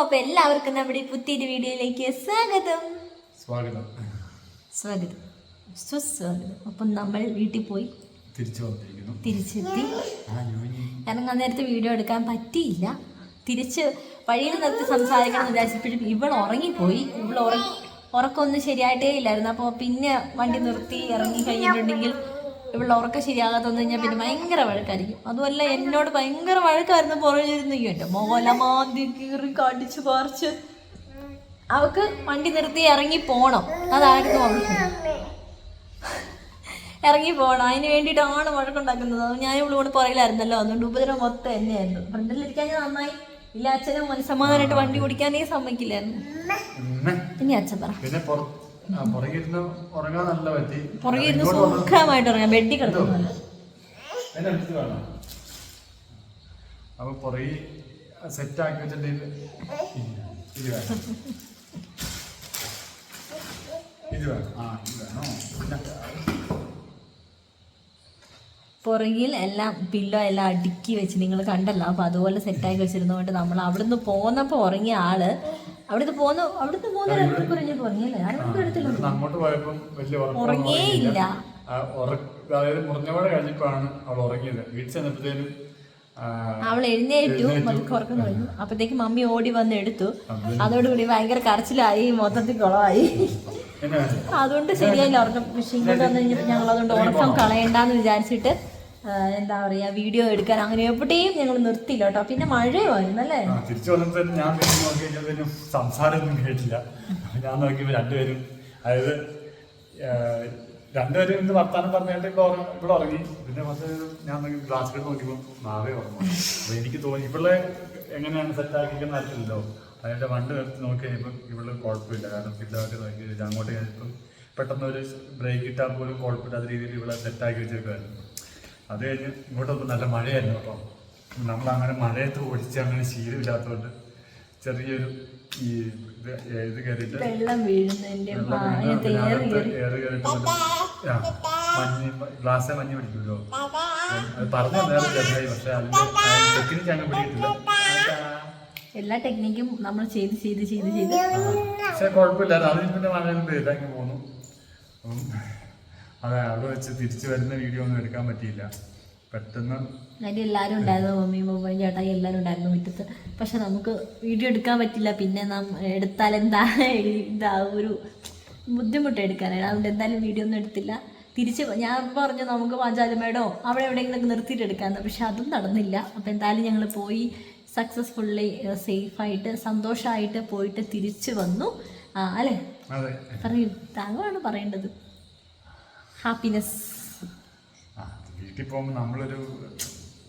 അപ്പൊ എല്ലാവർക്കും നമ്മുടെ പുതിയൊരു വീഡിയോയിലേക്ക് സ്വാഗതം. സ്വാഗതം. സ്വാഗതം. സുസ്വാഗതം അപ്പം നമ്മൾ വീട്ടിൽ പോയി തിരിച്ചു വന്നിരിക്കുന്നു. തിരിച്ചെത്തി. ആ യോനി ഇറങ്ങാൻ നേരത്തെ വീഡിയോ എടുക്കാൻ പറ്റിയില്ല. തിരിച്ച് വഴിയിൽ നിർത്തി സംസാരിക്കണം എന്ന് വിചാരിച്ചപ്പോഴും ഇവൾ ഉറങ്ങിപ്പോയി. ഇവൾ ഉറങ്ങി ഉറക്കമൊന്നും ശരിയായിട്ടേ ഇല്ലായിരുന്നു. അപ്പോൾ പിന്നെ വണ്ടി നിർത്തി ഇറങ്ങി കഴിഞ്ഞിട്ടുണ്ടെങ്കിൽ ഇവളുടെ ഉറക്കം ശരിയാകാത്ത വന്നു കഴിഞ്ഞാൽ പിന്നെ ഭയങ്കര വഴക്കായിരിക്കും. അതുമല്ല എന്നോട് ഭയങ്കര വഴക്കായിരുന്നു പുറകിലിരുന്നു എന്റെ മോലമാന്തി കീറി കടിച്ച് പറിച്ച്. അവക്ക് വണ്ടി നിർത്തി ഇറങ്ങി പോണം. അതായിരുന്നു അവൾക്ക് ഇറങ്ങി പോകണം അതിന് വേണ്ടിയിട്ടാണ് വഴക്കുണ്ടാക്കുന്നത്. അത് ഞാൻ ഇവിടെ കൊണ്ട് പുറകിലായിരുന്നല്ലോ അതുകൊണ്ട് ഉപദ്രവം മൊത്തം എന്നെയായിരുന്നു. ഫ്രണ്ടിലിരിക്കാൻ ഞാൻ നന്നായി. ഇല്ല അച്ഛനും മനസ്സമാധാനമായിട്ട് വണ്ടി ഓടിക്കാനേ സമ്മതിക്കില്ലായിരുന്നു. ഇനി അച്ഛൻ പറ. പുറകിരുന്ന് ഉറങ്ങാൻ നല്ല പറ്റി. സുഖമായിട്ട് ഇറങ്ങാം ബെഡിൽ കിടക്കുന്നുണ്ട് എന്നെ അടുത്ത് വേണം അപ്പൊ പുറകെ സെറ്റ് ആക്കി വെച്ചിട്ട് ഇത് വേണം. ഇത് വേണം. ആ ഇത് വേണോ? പിന്നെ പുറകിൽ എല്ലാം പില്ലോ എല്ലാം അടുക്കി വെച്ച് നിങ്ങൾ കണ്ടല്ലോ. അപ്പോൾ അതുപോലെ സെറ്റാക്കി വെച്ചിരുന്നതുകൊണ്ട് നമ്മൾ അവിടുന്ന് പോന്നപ്പോൾ ഉറങ്ങിയ ആൾ അവിടുന്ന് പോന്നു അവിടുന്ന് പോകുന്ന അരമണിക്കൂർ കഴിഞ്ഞപ്പോൾ ഉറങ്ങിയല്ലേ അരമണിക്കൂർ എടുത്തില്ല ആ, ഉറക്ക- അതായത് മുറിഞ്ഞപാട് കഴിഞ്ഞപ്പോഴാണ് അവൾ ഉറങ്ങിയത്. വീട്ടിൽ ചെന്നപ്പോഴത്തേനും അവൾ എഴുന്നേറ്റു മതിക്ക് ഉറക്കം കഴിഞ്ഞു. അപ്പത്തേക്ക് മമ്മി ഓടി വന്ന് എടുത്തു. അതോടുകൂടി ഭയങ്കര കരച്ചിലായി മൊത്തത്തിൽ കുളമായി. അതുകൊണ്ട് ശരിയായില്ല ഉറക്കം പക്ഷെ ഇങ്ങോട്ട് വന്നു കഴിഞ്ഞപ്പോൾ ഞങ്ങൾ അതുകൊണ്ട് ഉറക്കം കളയണ്ടെന്ന് വിചാരിച്ചിട്ട് എന്താ പറയാ വീഡിയോ എടുക്കാൻ അങ്ങനെ എവിടെയും ഞങ്ങൾ നിർത്തിയില്ല കേട്ടോ. പിന്നെ മഴയുമായിരുന്നു അല്ലേ? തിരിച്ചു വന്നപ്പോ ഞാൻ നോക്കിയപ്പോഴും സംസാരമൊന്നും കേട്ടില്ല. ഞാൻ നോക്കിയപ്പോൾ രണ്ടുപേരും അതായത് രണ്ടുപേരും ഇന്ന് വർത്താനം പറഞ്ഞിട്ട് ഇവിടെ ഇവിടെ ഉറങ്ങി. പിന്നെ കുറച്ച് ഞാൻ നോക്കി ഗ്ലാസ് കിട്ട് നോക്കിയപ്പോൾ നാളെ ഉറങ്ങും. അപ്പൊ എനിക്ക് തോന്നി ഇവിടെ എങ്ങനെയാണ് സെറ്റ് ആക്കിയിരിക്കുന്ന അറിയില്ലല്ലോ. അതിന്റെ വണ്ട് എടുത്ത് നോക്കി കഴിഞ്ഞപ്പോൾ ഇവിടെ കുഴപ്പമില്ല. കാരണം ഫില്ലായിട്ട് നോക്കി അങ്ങോട്ട് കഴിഞ്ഞപ്പം പെട്ടെന്ന് ഒരു ബ്രേക്ക് ഇട്ടാൽ പോലും കുഴപ്പമില്ലാത്ത രീതിയിൽ ഇവിടെ സെറ്റാക്കി വെച്ചേക്കുമായിരുന്നു അത് കഴിഞ്ഞ് ഇങ്ങോട്ട് നല്ല മഴയായിരുന്നു കേട്ടോ. നമ്മൾ അങ്ങനെ മഴയത്ത് ഓടിച്ച് അങ്ങനെ ശീലമില്ലാത്തതുകൊണ്ട് ചെറിയൊരു ഈ ഇത് ഇത് കയറിയിട്ട് വെള്ളം വീഴുന്നതിന്റെ ഏറി മഞ്ഞ് ഗ്ലാസ് മഞ്ഞ് പിടിക്കുമല്ലോ അത് പറഞ്ഞു തന്നെ ചെറുതായി പക്ഷെ അതിന്റെ ടെക്നിക്ക് അങ്ങനെ പിടിയിട്ടില്ല. എല്ലാ ടെക്നിക്കും നമ്മൾ ചെയ്ത് ചെയ്ത് ചെയ്ത് ചെയ്ത്. പക്ഷെ കുഴപ്പമില്ലായിരുന്നു. അതിന് പിന്നെ മഴയൊന്നും പെയ്തങ്ങ് പോന്നു. അതെ അവിടെ വെച്ച് തിരിച്ചു വരുന്ന വീഡിയോ ഒന്നും എടുക്കാൻ പറ്റിയില്ല. പെട്ടെന്ന് അതിന്റെ എല്ലാവരും ഉണ്ടായിരുന്നു മമ്മി മമ്മി ചേട്ടായി എല്ലാവരും ഉണ്ടായിരുന്നു മുറ്റത്ത് പക്ഷെ നമുക്ക് വീഡിയോ എടുക്കാൻ പറ്റില്ല. പിന്നെ നാം എടുത്താൽ എന്താ ഇതാ ഒരു ബുദ്ധിമുട്ട് എടുക്കാനാണ് അതുകൊണ്ട് എന്തായാലും വീഡിയോ ഒന്നും എടുത്തില്ല. തിരിച്ച് ഞാൻ പറഞ്ഞു നമുക്ക് പാചാലമേടോ അവിടെ എവിടെയെങ്കിലും നിർത്തിയിട്ട് എടുക്കാമെന്ന്. പക്ഷെ അതും നടന്നില്ല. അപ്പോൾ എന്തായാലും ഞങ്ങൾ പോയി സക്സസ്ഫുള്ളി സേഫായിട്ട് സന്തോഷമായിട്ട് പോയിട്ട് തിരിച്ചു വന്നു. ആ അല്ലേ? അതെ. പറയൂ. താങ്കളാണ് പറയേണ്ടത്. ഹാപ്പിനെസ് വീട്ടിൽ പോകുമ്പോൾ നമ്മളൊരു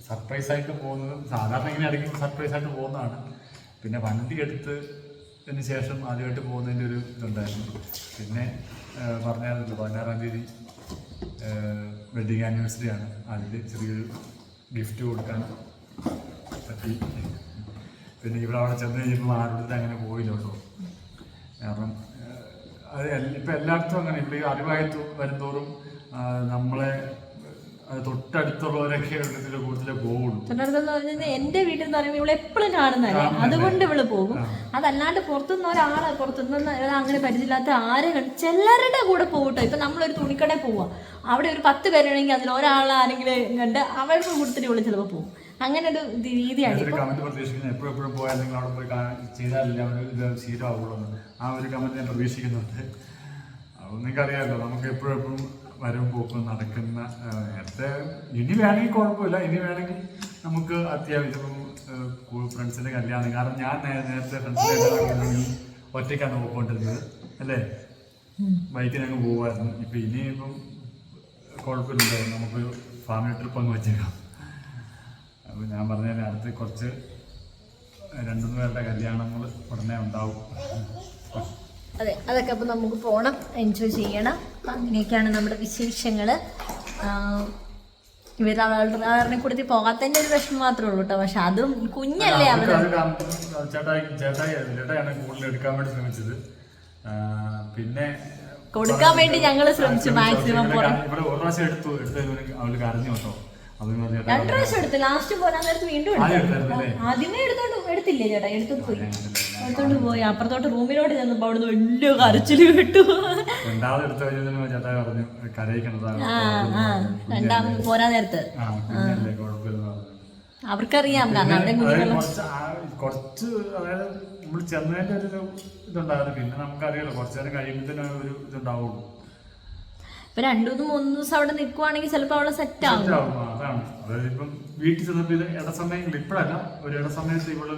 സർപ്രൈസ് ആയിട്ട് പോകുന്നത് സാധാരണ ഇങ്ങനെ ഇടയ്ക്ക് സർപ്രൈസ് ആയിട്ട് പോകുന്നതാണ്. പിന്നെ വണ്ടി എടുത്തതിന് ശേഷം ആദ്യമായിട്ട് പോകുന്നതിന്റെ ഒരു ഇതുണ്ടായിരുന്നു. പിന്നെ പറഞ്ഞായിരുന്നു പതിനാറാം തീയതി വെഡിങ് ആനിവേഴ്സറി ആണ്. അതിൽ ചെറിയൊരു ഗിഫ്റ്റ് കൊടുക്കാൻ പറ്റി. പിന്നെ ഇവിടെ അവിടെ ചെന്ന് കഴിഞ്ഞപ്പോൾ ആരുടെ അങ്ങനെ പോയില്ല കേട്ടോ. കാരണം അത് ഇപ്പൊ എല്ലായിടത്തും അങ്ങനെ ഇവിടെ ഈ അറിവായത്ത് വരുന്തോറും നമ്മളെ തൊട്ടടുത്തുള്ളവരൊക്കെ കൂടുതൽ തൊട്ടടുത്തെന്ന് പറഞ്ഞാൽ എന്റെ വീട്ടിൽ നിന്ന് പറയുമ്പോൾ ഇവിടെ എപ്പോഴും കാണുന്നതല്ലേ അതുകൊണ്ട് ഇവൾ പോകും. അതല്ലാണ്ട് പുറത്തുനിന്ന് ഒരാളെ പുറത്തുനിന്ന് അങ്ങനെ പരിചയമില്ലാത്ത ആരെ ചിലരുടെ കൂടെ പോകട്ടോ ഇപ്പൊ നമ്മളൊരു തുണിക്കടയിൽ പോവാ. അവിടെ ഒരു പത്ത് പേരുണ്ടെങ്കിൽ അതിൽ ഒരാൾ ആരെങ്കിലും കണ്ട് അവരുടെ കൂടുതൽ ഇവൾ ചിലപ്പോൾ പോകും. അങ്ങനെ ഒരു രീതിയാണ്. ഒരു കമന്റ് പ്രതീക്ഷിക്കുന്നത് എപ്പോഴും എപ്പോഴും പോയാൽ നിങ്ങൾ അവിടെ പോയി ചെയ്താലല്ലേ അവർ ഇത് ശീലമാവുള്ളൂ ആ ഒരു കമന്റ് ഞാൻ പ്രതീക്ഷിക്കുന്നുണ്ട്. നിങ്ങൾക്കറിയാമല്ലോ നമുക്ക് എപ്പോഴും വരും വരവും പോക്കും നടക്കുന്ന നേരത്തെ ഇനി വേണമെങ്കിൽ കുഴപ്പമില്ല. ഇനി വേണമെങ്കിൽ നമുക്ക് അത്യാവശ്യം ഫ്രണ്ട്സിന്റെ കല്യാണം. കാരണം ഞാൻ നേരത്തെ ഫ്രണ്ട്സിന്റെ ഒറ്റയ്ക്കാണ് പോയിക്കൊണ്ടിരുന്നത്. അല്ലേ? ബൈക്കിന് അങ്ങ് പോകുമായിരുന്നു ഇപ്പൊ ഇനിയിപ്പം കുഴപ്പമില്ല. നമുക്ക് ഫാമിലി ട്രിപ്പ് അങ്ങ് വെച്ചേക്കാം. അപ്പോൾ ഞാൻ പറഞ്ഞാൽ അടുത്ത് കുറച്ച് രണ്ടു പേരുടെ കല്യാണങ്ങൾ ഉടനെ ഉണ്ടാവും. അതെ അതൊക്കെ അപ്പൊ നമുക്ക് പോണം എൻജോയ് ചെയ്യണം. അങ്ങനെയൊക്കെയാണ് നമ്മുടെ വിശേഷങ്ങൾ. ഇവർ അവരുടെ കൂടുതൽ പോകാത്തതിന്റെ ഒരു വിഷമം മാത്രമേ ഉള്ളൂ കേട്ടോ. പക്ഷെ അതും കുഞ്ഞല്ലേ അവർ. പിന്നെ കൊടുക്കാൻ വേണ്ടി ഞങ്ങൾ ശ്രമിച്ചു മാക്സിമം ഇവിടെ കാ- ഇവിടെ ഒരു പ്രാവശ്യം എടുത്തു എടുത്തത് അവൾ കരഞ്ഞു കേട്ടോ. രണ്ടു പ്രാവശ്യം എടുത്തു ലാസ്റ്റ് പോരാൻ നേരത്ത് വീണ്ടും എടുത്തു. ആദ്യമേ എടുത്തോണ്ട് എടുത്തില്ലേ ചേട്ടാ? എടുത്തോണ്ട് പോയി. എടുത്തോണ്ട് പോയി. അപ്പുറത്തോട്ട് റൂമിലോട്ട് ചെന്നപ്പോ അവിടുന്ന് വലിയ കരച്ചിൽ കിട്ടു രണ്ടാമത് പോരാ നേരത്ത്. അവർക്കറിയാം. കാരണം അവിടെ കുറച്ച് കുറച്ച് അതായത് നമ്മൾ ചെന്നതിന്റെ ഒരു ഇതുണ്ടായിരുന്നു പിന്നെ നമുക്കറിയാലോ കുറച്ചു നേരം കഴിയുമ്പോൾ തന്നെ ഒരു ഇതുണ്ടാവുള്ളൂ. ഇപ്പൊ രണ്ടു മൂന്ന് മൂന്ന് ദിവസം അവിടെ നിൽക്കുവാണെങ്കിൽ ചിലപ്പോ അവളെ സെറ്റ് ആവും. സെറ്റാവും. ആ, അതാണ്. അതായത് ഇപ്പം വീട്ടിൽ ചെന്നപ്പോ ഇത് ഇടസമയങ്ങളിൽ ഇപ്പോഴല്ല ഒരു ഇടസമയത്ത് ഇവൾ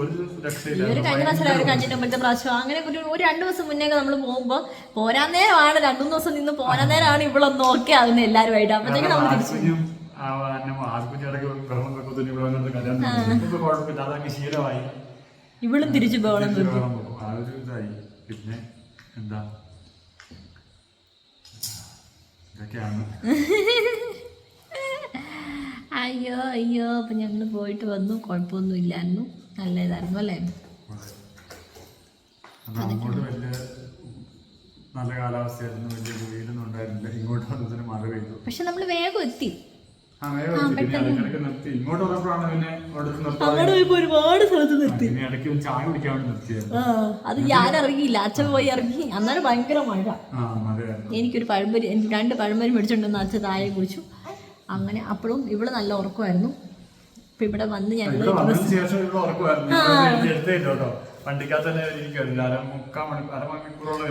ഒരു രക്ഷയില്ല ഒരു കഴിഞ്ഞ പ്രാവശ്യം ഒരു കഴിഞ്ഞ മുമ്പത്തെ പ്രാവശ്യം? അങ്ങനെ ഒരു ഒരു രണ്ടു ദിവസം മുന്നേ നമ്മൾ പോകുമ്പോ പോരാൻ നേരമാണ് രണ്ടു മൂന്ന് ദിവസം നിന്ന് പോരാൻ നേരമാണ് ഇവളൊന്ന് ഓക്കെ ആകുന്നത് എല്ലാവരുമായിട്ട് അപ്പോഴത്തേക്ക് നമ്മൾ തിരിച്ചു. ഇവിടെ ഇവളും തിരിച്ചു പോകണം ബഹളം പിന്നെ എന്താ? അയ്യോ അയ്യോ അപ്പൊ ഞങ്ങൾ പോയിട്ട് വന്നു. കുഴപ്പമൊന്നും ഇല്ലായിരുന്നു നല്ല ഇതായിരുന്നു അല്ലേ നല്ല കാലാവസ്ഥയായിരുന്നു. വലിയ വെയിലൊന്നും ഉണ്ടായിരുന്നില്ല. ഇങ്ങോട്ട് വന്നതിന് മഴ പെയ്തു. പക്ഷെ നമ്മൾ വേഗം എത്തി. അവിടെ പോയപ്പോ ഒരുപാട് സ്ഥലത്ത് നിർത്തി. അത് ഞാൻ ഇറങ്ങിയില്ല. അച്ഛൻ പോയി ഇറങ്ങി. അന്നേരം ഭയങ്കര മഴ. എനിക്കൊരു പഴംപരി എനിക്ക് രണ്ട് പഴംപരി മേടിച്ചിട്ടുണ്ടെന്ന് അച്ഛൻ താഴെ കുടിച്ചു. അങ്ങനെ അപ്പോഴും ഇവിടെ നല്ല ഉറക്കമായിരുന്നു. ഇപ്പൊ ഇവിടെ വന്ന് ഞങ്ങൾ വണ്ടിക്കകത്ത് തന്നെ ഇരിക്കുമായിരുന്നു അര മുക്കാൽ മണി അരമണിക്കൂറോളം.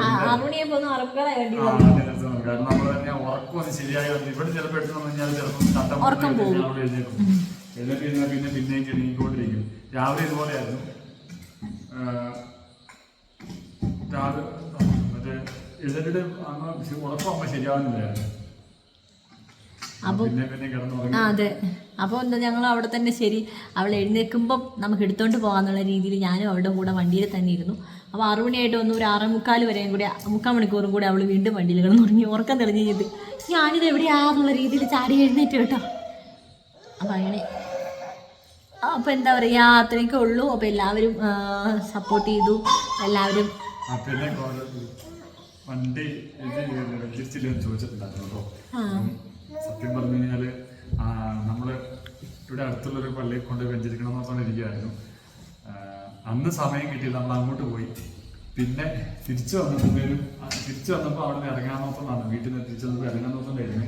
കാരണം നമ്മൾ തന്നെ ഉറക്കം ശരിയായി വന്നു ഇവിടെ ചിലപ്പോൾ എടുത്തു കഴിഞ്ഞാൽ ചിലപ്പോൾ തട്ടം. അവിടെ എഴുന്നേക്കും എഴുന്നേറ്റ് കഴിഞ്ഞാൽ പിന്നെ പിന്നെയും ചെറിയിക്കൊണ്ടിരിക്കും രാവിലെ ഇതുപോലെയായിരുന്നു. രാവിലെ മറ്റേ എഴുന്നേറ്റിട്ട് അന്ന് ഉറക്കം ശരിയാവുന്നില്ലായിരുന്നു. ആ അതെ. അപ്പോൾ എന്താ ഞങ്ങൾ അവിടെ തന്നെ ശരി അവൾ എഴുന്നേൽക്കുമ്പോൾ നമുക്ക് എടുത്തോണ്ട് പോകാന്നുള്ള രീതിയിൽ ഞാനും അവളുടെ കൂടെ വണ്ടിയിൽ തന്നെ ഇരുന്നു. അപ്പോൾ ആറു മണിയായിട്ട് വന്നു ഒരു ആറേ മുക്കാൽ വരെയും കൂടി മുക്കാൽ മണിക്കൂറും കൂടി അവൾ വീണ്ടും വണ്ടിയിൽ കിടന്നു തുടങ്ങി ഉറക്കം തെളിഞ്ഞു ചെയ്ത്. ഞാനിത് എവിടെയാന്നുള്ള രീതിയിൽ ചാടി എഴുന്നേറ്റ് കേട്ടോ. അപ്പം അങ്ങനെ. അപ്പോൾ എന്താ പറയുക അത്രയൊക്കെ ഉള്ളൂ. അപ്പോൾ എല്ലാവരും സപ്പോർട്ട് ചെയ്തു. എല്ലാവരും വണ്ടി ചോദിച്ചിട്ടുണ്ടായിരുന്നു കേട്ടോ. സത്യം പറഞ്ഞു കഴിഞ്ഞാൽ നമ്മൾ നമ്മൾ ഇവിടെ അടുത്തുള്ളൊരു പള്ളിയിൽ കൊണ്ട് വെഞ്ചരിക്കണം എന്ന് പറഞ്ഞിരിക്കുകയായിരുന്നു അന്ന് സമയം കിട്ടിയില്ല നമ്മൾ അങ്ങോട്ട് പോയി. പിന്നെ തിരിച്ചു വന്നപ്പോഴത്തേനും തിരിച്ചു വന്നപ്പോൾ അവിടെ നിന്ന് ഇറങ്ങാൻ നോക്കുന്നതാണ്. വീട്ടിൽ നിന്ന് തിരിച്ചു വന്നപ്പോൾ ഇറങ്ങാൻ നോക്കുന്നുണ്ടായിരുന്നു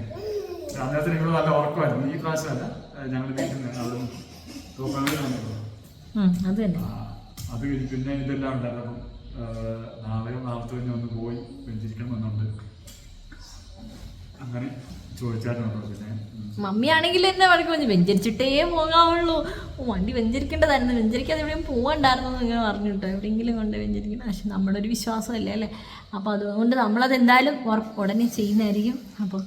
അന്നേരത്തിന് ഇവിടെ നല്ല ഉറക്കമായിരുന്നു. ഈ പ്രാവശ്യമല്ല ഞങ്ങൾ വീട്ടിൽ നിന്ന് അവിടെ വന്നപ്പോൾ അത് തന്നെ. കഴിഞ്ഞ് പിന്നെ ഇതെല്ലാം ഉണ്ടായിരുന്നു. അപ്പം നാളെയോ നാളത്തെ കഴിഞ്ഞ് ഒന്ന് പോയി വെഞ്ചിരിക്കണം എന്നുണ്ട്. അങ്ങനെ ചോദിച്ചായിരുന്നു പിന്നെ. മമ്മിയാണെങ്കിൽ എന്നെ വഴക്ക് പറഞ്ഞു വെഞ്ചരിച്ചിട്ടേ പോകാവുള്ളൂ. വണ്ടി വെഞ്ചരിക്കേണ്ടതായിരുന്നു. വെഞ്ചരിക്കാതെ എവിടെയും പോകണ്ടായിരുന്നു എന്ന് ഇങ്ങനെ പറഞ്ഞു കേട്ടോ. എവിടെയെങ്കിലും കൊണ്ട് വെഞ്ചരിക്കണം. പക്ഷെ നമ്മുടെ ഒരു വിശ്വാസമല്ലേ അല്ലേ? അപ്പോൾ അതുകൊണ്ട് നമ്മളത് എന്തായാലും ഉറപ്പ് ഉടനെ ചെയ്യുന്നതായിരിക്കും. അപ്പോൾ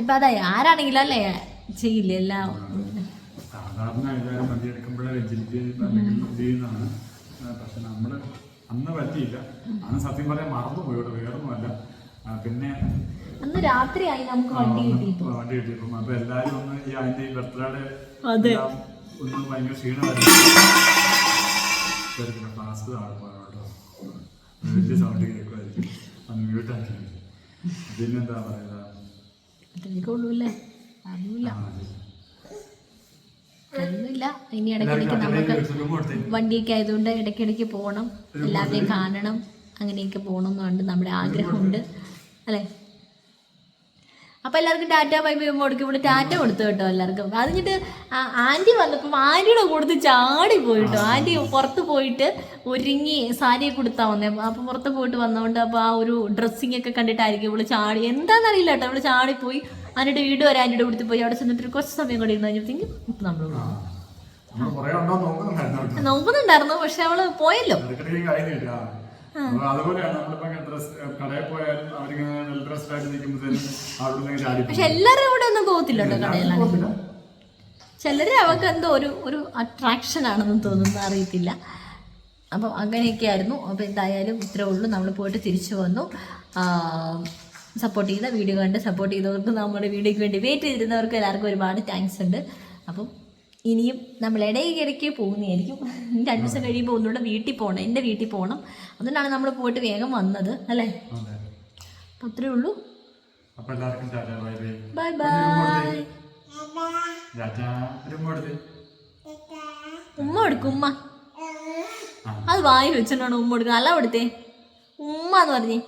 ഇപ്പം അതായി ആരാണെങ്കിലും അല്ലേ ചെയ്യില്ല എല്ലാം? സാധാരണ എല്ലാവരും ഇത് ചെയ്യുന്നതാണ്. പക്ഷെ നമ്മൾ അന്ന് പറ്റിയില്ല. അന്ന് സത്യം പറയാൻ മറന്നുപോയി ഇവിടെ വേറൊന്നുമല്ല. പിന്നെ അന്ന് രാത്രിയായി നമുക്ക് വണ്ടി വണ്ടി കിട്ടിയപ്പം. അപ്പൊ എല്ലാരും ഒന്ന് ഈ അതിന്റെ ഈ ബർത്ത്ഡേയുടെ അതെ. ഒന്ന് ഭയങ്കര ക്ഷീണമായിരുന്നു ക്ലാസ് താഴെ പോയോട്ടോ വലിയ സൗണ്ട് കേൾക്കുമായിരിക്കും. അന്ന് മ്യൂട്ടാക്കി പിന്നെന്താ പറയുക? അത്രയൊക്കെ ഉള്ളൂ അല്ലേ അറിയില്ല ആ, അതെ. ഒന്നുമില്ല ഇനി ഇടയ്ക്കിടയ്ക്ക് നമുക്ക് വണ്ടിയൊക്കെ ആയതുകൊണ്ട് ഇടയ്ക്കിടയ്ക്ക് പോകണം എല്ലാവരെയും കാണണം. അങ്ങനെയൊക്കെ പോകണം എന്നുണ്ട് നമ്മുടെ ആഗ്രഹമുണ്ട്. അല്ലേ? അപ്പോൾ എല്ലാവർക്കും ടാറ്റ ബൈ ബൈ കൊടുക്കും. ഇവിടെ ടാറ്റ കൊടുത്തു കേട്ടോ എല്ലാവർക്കും. അത് കഴിഞ്ഞിട്ട് ആന്റി വന്നപ്പോൾ ആന്റിയുടെ കൊടുത്ത് ചാടി പോയിട്ടോ. ആന്റി പുറത്ത് പോയിട്ട് ഒരുങ്ങി സാരിയൊക്കെ കൊടുത്താൽ വന്നേ. അപ്പോൾ പുറത്ത് പോയിട്ട് വന്നതുകൊണ്ട് അപ്പോൾ ആ ഒരു ഡ്രസ്സിംഗ് ഒക്കെ കണ്ടിട്ടായിരിക്കും ഇവൾ ചാടി. എന്താണെന്നറിയില്ല കേട്ടോ. ഇവൾ ചാടിപ്പോയി. ആന്റിയുടെ വീട് വരെ ആന്റിയുടെ കൊടുത്ത് പോയി. അവിടെ ചെന്നിട്ട് കുറച്ച് സമയം കൂടി ഇരുന്ന് കഴിഞ്ഞപ്പോഴത്തേക്കും നമ്മൾ നോക്കുന്നുണ്ടായിരുന്നു പക്ഷെ അവൾ പോയല്ലോ. അതുപോലെയാണ് നമ്മളിപ്പോ കടയിൽ പോയാലും അവരിങ്ങനെ വെൽ ഡ്രസ്ഡ് ആയിട്ട് നിൽക്കുമ്പോഴത്തേനും അവിടെ നിന്ന് ചാടി പക്ഷെ എല്ലാവരും കൂടെ ഒന്നും പോകത്തില്ല കേട്ടോ കടയിലാണ് പോകത്തില്ല. ചിലര് അവർക്ക് എന്തോ ഒരു ഒരു അട്രാക്ഷൻ ആണെന്ന് തോന്നുന്നു അറിയത്തില്ല. അപ്പം അങ്ങനെയൊക്കെ ആയിരുന്നു. അപ്പോൾ എന്തായാലും ഇത്രേ ഉള്ളൂ. നമ്മൾ പോയിട്ട് തിരിച്ചു വന്നു. സപ്പോർട്ട് ചെയ്ത വീഡിയോ കണ്ട് സപ്പോർട്ട് ചെയ്തവർക്ക് നമ്മുടെ വീഡിയോയ്ക്ക് വേണ്ടി വെയിറ്റ് ചെയ്തിരുന്നവർക്ക് എല്ലാവർക്കും ഒരുപാട് താങ്ക്സ് ഉണ്ട്. അപ്പം ഇനിയും നമ്മൾ ഇടയ്ക്കിടയ്ക്ക് പോകുന്നതായിരിക്കും. രണ്ട് ദിവസം കഴിയുമ്പോൾ ഒന്നുകൂടെ വീട്ടിൽ പോകണം എന്റെ വീട്ടിൽ പോകണം അതുകൊണ്ടാണ് നമ്മൾ പോയിട്ട് വേഗം വന്നത് അല്ലേ. അപ്പം അത്രേ ഉള്ളൂ. Bye bye. ഉമ്മ എടുക്കും ഉമ്മ അത് വായി വെച്ചോണ്ടാണ് ഉമ്മ കൊടുക്കുന്നത്. അല്ല കൊടുത്തേ. ഉമ്മ എന്ന് പറഞ്ഞേ.